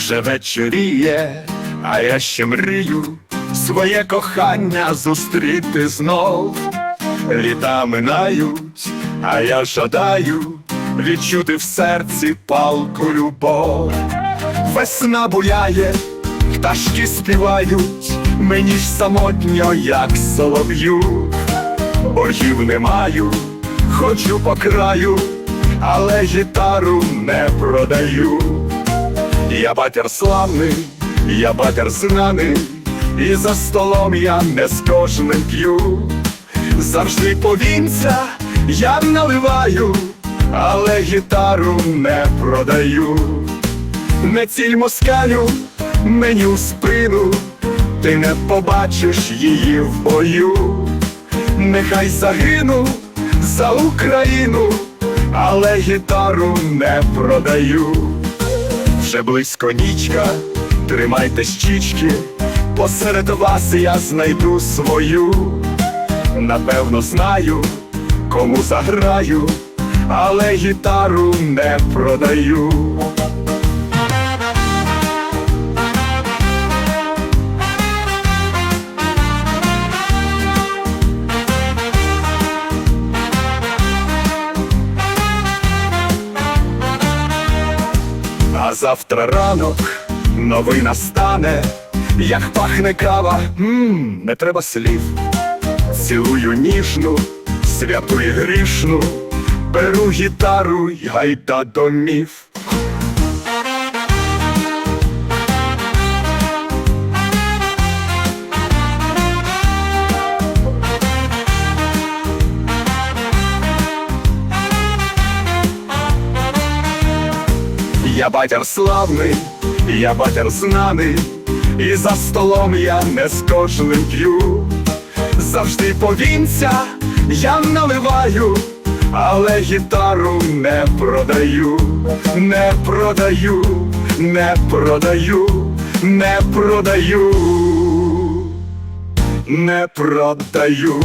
Вже вечоріє, а я ще мрію своє кохання зустріти знов. Літа минають, а я жадаю відчути в серці палку любов. Весна буяє, пташки співають, мені ж самотньо, як солов'ю. Боргів не маю, ходжу по краю, але гітару не продаю. Я батер славний, я батер знаний, і за столом я не з кожним п'ю. Завжди повінця я наливаю, але гітару не продаю. Не ціль москалю, мені у спину, ти не побачиш її в бою. Нехай загину за Україну, але гітару не продаю. Вже близько нічка, тримайте щічки, посеред вас я знайду свою. Напевно, знаю, кому заграю, але гітару не продаю. А завтра ранок новий настане, як пахне кава, мм, не треба слів. Цілую ніжну, святу і грішну, беру гітару й гайда домів. Я батер славний, я батер знаний, і за столом я не з кожним п'ю. Завжди повінця я наливаю, але гітару не продаю, не продаю, не продаю, не продаю, не продаю.